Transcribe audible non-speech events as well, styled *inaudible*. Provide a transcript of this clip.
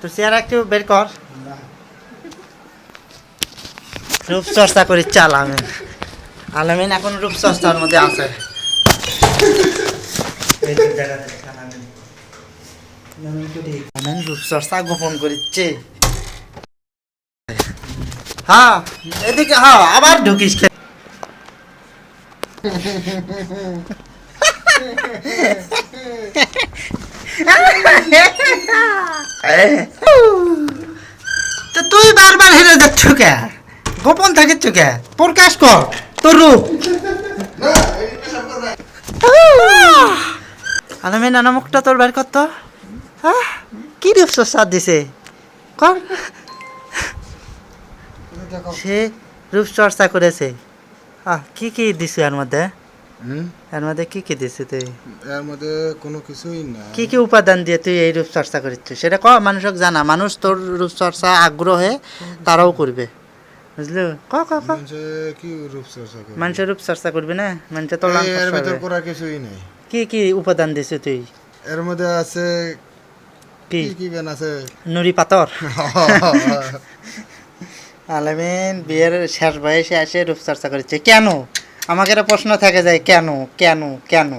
তোর চেয়ার একটু বের কর। রূপচর্চা করি চাল আমিন। আলামিন এখন রূপচর্চার মধ্যে আছে। রূপচর্চা গোপন করিচ্ছে। হ্যাঁ এদিকে হ্যাঁ আবার ঢুকিস খে- *laughs* তো তুই বারবার হেরে যাচ্ছ কে? গোপন থাকিস কে? প্রকাশ কর, তোর রূপ। আলামে নানা মুখটা তোর বের করতো কি রূপ সাদ দিছে? কর। সে রূপ চর্চা করেছে। আহ, কি কি দিছে এর মধ্যে? এর মধ্যে কি কি দিছে তুই? এর মধ্যে কোনো কিছুই না। কি কি উপাদান দিয়ে তুই এই রূপ চর্চা সেটা ক মানুষক জানা। মানুষ তোর রূপ চর্চা আগ্রহে তারাও করবে। বুঝলি? ক ক ক। কি রূপচর্চা করে মানুষের রূপ চর্চা করবি না? মানুষে তো এর ভিতর করা কিছুই নেই। কি কি উপাদান দিছে তুই? এর মধ্যে আছে কি? কি কি বেন আছে? নুরি পাথর। *laughs* আলামিন। বিয়ের শেষ বয়সে এসে রূপচর্চা করেছে। কেন? আমাকে একটা প্রশ্ন থেকে যায় কেন কেন কেন?